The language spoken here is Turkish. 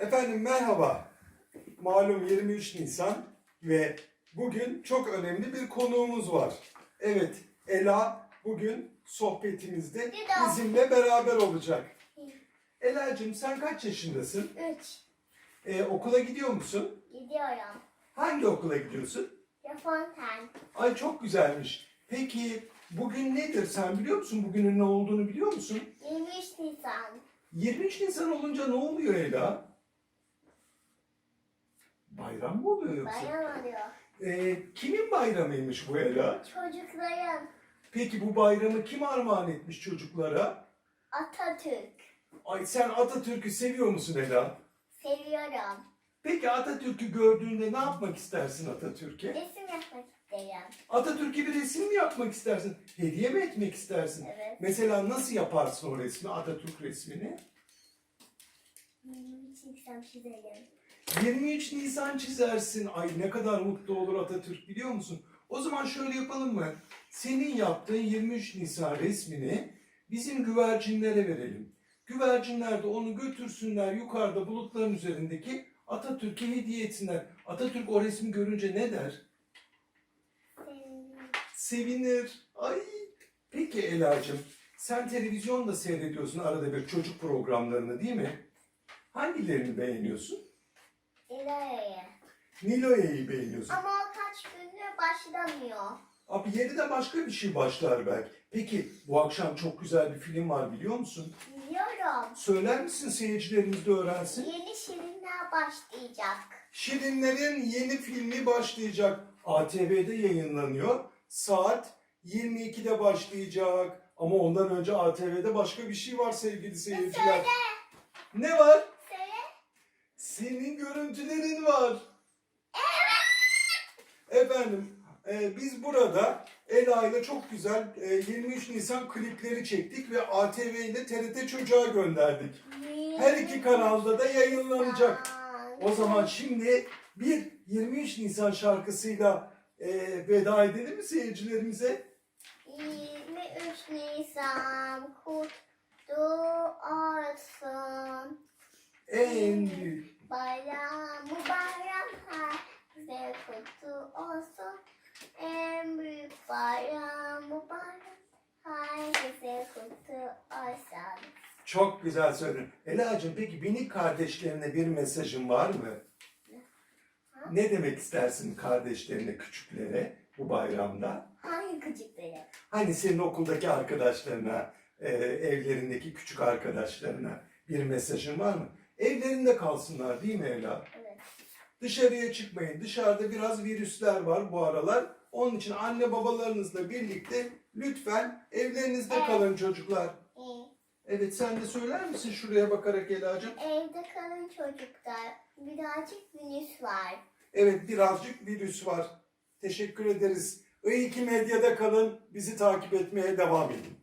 Efendim merhaba. Malum 23 Nisan ve bugün çok önemli bir konuğumuz var. Evet, Ela bugün sohbetimizde bizimle beraber olacak. Ela'cığım sen kaç yaşındasın? 3. Ee, okula gidiyor musun? Gidiyorum. Hangi okula gidiyorsun? Lafontaine. Ay çok güzelmiş. Peki bugün nedir? Sen biliyor musun bugünün ne olduğunu biliyor musun? 23 Nisan. 23 Nisan olunca ne oluyor Ela? Bayram mı oluyor yoksa? Bayram oluyor. Ee, kimin bayramıymış bu Ela? Çocukların Peki bu bayramı kim armağan etmiş çocuklara? Atatürk. Ay sen Atatürk'ü seviyor musun Ela? Seviyorum. Peki Atatürk'ü gördüğünde ne yapmak istersin Atatürk'e? Resim yapmak isterim. Atatürk'e bir resim mi yapmak istersin? Hediye mi etmek istersin? Evet. Mesela nasıl yaparsın o resmi, Atatürk resmini? 23 Nisan çizelim. 23 Nisan çizersin. Ay ne kadar mutlu olur Atatürk biliyor musun? O zaman şöyle yapalım mı? Senin yaptığın 23 Nisan resmini bizim güvercinlere verelim. Güvercinler de onu götürsünler yukarıda bulutların üzerindeki Atatürk'e hediye etsinler. Atatürk o resmi görünce ne der? Sevinir. Ay. Peki Ela'cığım sen televizyon da seyrediyorsun arada bir çocuk programlarını değil mi? Hangilerini beğeniyorsun? İlereye. Nilo'yu beğeniyorsun. Ama o kaç gündür başlamıyor. Abi yeri de başka bir şey başlar belki. Peki bu akşam çok güzel bir film var biliyor musun? Biliyorum. Söyler misin seyircilerimiz de öğrensin? Yeni şirinler başlayacak. Şirinlerin yeni filmi başlayacak. ATV'de yayınlanıyor. Saat 22'de başlayacak. Ama ondan önce ATV'de başka bir şey var sevgili seyirciler. Ne var? Senin görüntülerin var. Efendim, e, biz burada Ela ile çok güzel e, 23 Nisan klipleri çektik ve ATV ile TRT Çocuğa gönderdik. Her iki kanalda da yayınlanacak. O zaman şimdi bir 23 Nisan şarkısıyla e, veda edelim mi seyircilerimize? 23 Nisan kutlu olsun. En büyük. Bayram bayram herkese kutlu olsun. En büyük bayram bayram herkese kutlu olsun. Çok güzel söyledin. Ela'cığım peki minik kardeşlerine bir mesajın var mı? Ne demek istersin kardeşlerine, küçüklere bu bayramda? Hangi gıcıkları? Hani senin okuldaki arkadaşlarına, e, evlerindeki küçük arkadaşlarına bir mesajın var mı? Evlerinde kalsınlar değil mi Ela? Evet. Dışarıya çıkmayın. Dışarıda biraz virüsler var bu aralar. Onun için anne babalarınızla birlikte lütfen evlerinizde Evet. kalın çocuklar. Evet sen de söyler misin şuraya bakarak Ela'cığım? Evde kalın çocuklar. Birazcık virüs var. Evet birazcık virüs var. Teşekkür ederiz. İyi ki medyada kalın. Bizi takip etmeye devam edin.